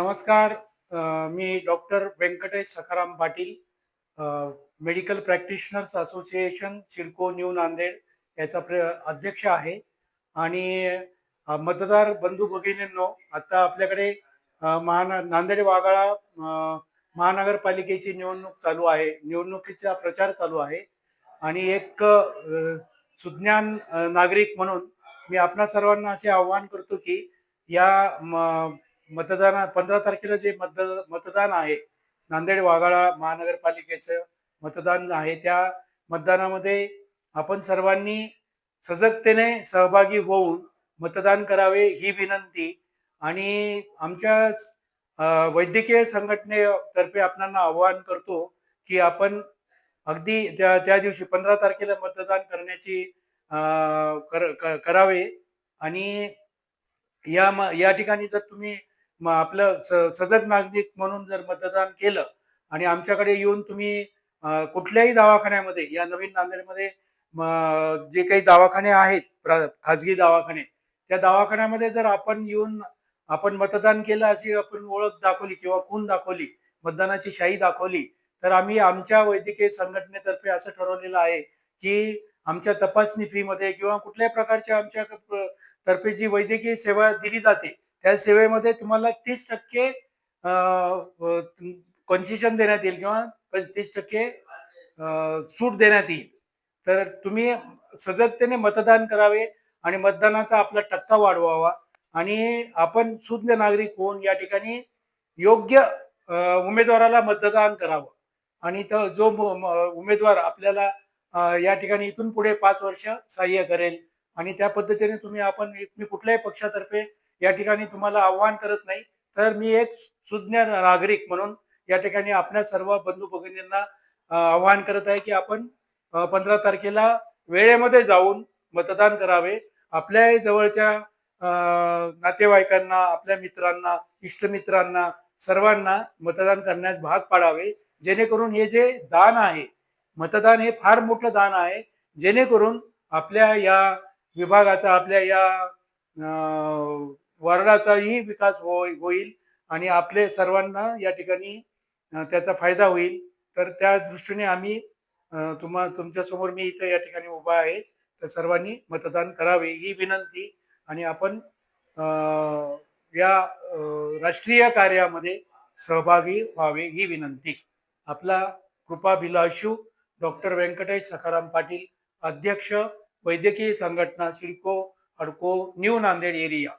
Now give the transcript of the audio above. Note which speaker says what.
Speaker 1: नमस्कार मी doctor Venkatesh Sakharam Patil medical practitioners association CIDCO new Nanded याचा प्र अध्यक्ष आहे. आणि मतदार बंधू भगिनींनो आता आपल्याकडे महान महाना नांदेड वाघाळा महानगरपालिकेची निवडणूक चालू आहे. निवडणुकीचा प्रचार चालू आहे. आणि एक सुज्ञान नागरिक म्हणून मी आपणा सर्वांना असे आवाहन करतो की या म- मतदान पंधरा तारखेला जे मत मतदान आहे नांदेड वाघाळा महानगरपालिकेचं मतदान आहे त्या मतदानामध्ये आपण सर्वांनी सजगतेने सहभागी होऊन मतदान करावे ही विनंती. आणि आमच्या वैद्यकीय संघटनेतर्फे आपणांना आवाहन करतो की आपण अगदी त्या त्या दिवशी पंधरा तारखेला मतदान करण्याची कर, कर- क- करावे. आणि या म- या ठिकाणी जर तुम्ही आपलं स- सजग नागरिक म्हणून जर मतदान केलं आणि आमच्याकडे येऊन तुम्ही कुठल्याही दवाखान्यामध्ये या नवीन नांदेडमध्ये जे काही दवाखाने आहेत खाजगी दवाखाने त्या दवाखान्यामध्ये जर आपण येऊन आपण मतदान केलं अशी आपण ओळख दाखवली किंवा खून दाखवली मतदानाची शाही दाखवली तर आम्ही आमच्या वैद्यकीय संघटनेतर्फे असं ठरवलेलं आहे की आमच्या तपासणी फी मध्ये किंवा कुठल्याही प्रकारच्या आमच्या तर्फे जी वैद्यकीय सेवा दिली जाते त्या सेवेमध्ये तुम्हाला तीस टक्के कन्सेशन देण्यात येईल किंवा तीस टक्के सूट देण्यात येईल. तर तुम्ही सजगतेने मतदान करावे आणि मतदानाचा आपला टक्का वाढवावा आणि आपण शुद्ध नागरिक होऊन या ठिकाणी योग्य उमेदवाराला मतदान करावं. आणि तर जो उमेदवार आपल्याला या ठिकाणी इथून पुढे पाच वर्ष सहाय्य करेल आणि त्या पद्धतीने तुम्ही आपण मी कुठल्याही पक्षातर्फे या ठिकाणी तुम्हाला आव्हान करत नाही. तर मी एक सुज्ञ नागरिक म्हणून या ठिकाणी आपल्या सर्व बंधू भगिनींना आव्हान आवाहन करत आहे की आपण पंधरा तारखेला वेळेमध्ये जाऊन मतदान करावे. आपल्या जवळच्या अ, नातेवाईकांना आपल्या मित्रांना इष्टमित्रांना सर्वांना मतदान करण्यास भाग पाडावे. जेणेकरून हे जे दान आहे मतदान हे फार मोठं दान आहे. जेणेकरून आपल्या या विभागाचा आपल्या या वर्णाचाही विकास होय होईल आणि आपले सर्वांना या ठिकाणी त्याचा फायदा होईल. तर त्या दृष्टीने आम्ही तुम्हा तुमच्यासमोर मी इथं या ठिकाणी उभा आहे. तर सर्वांनी मतदान करावे ही विनंती आणि आपण या राष्ट्रीय कार्यामध्ये सहभागी व्हावे ही विनंती. आपला कृपाभिलाषू डॉक्टर व्यंकटेश सखाराम पाटील अध्यक्ष वैद्यकीय संघटना सिडको हडको न्यू नांदेड एरिया.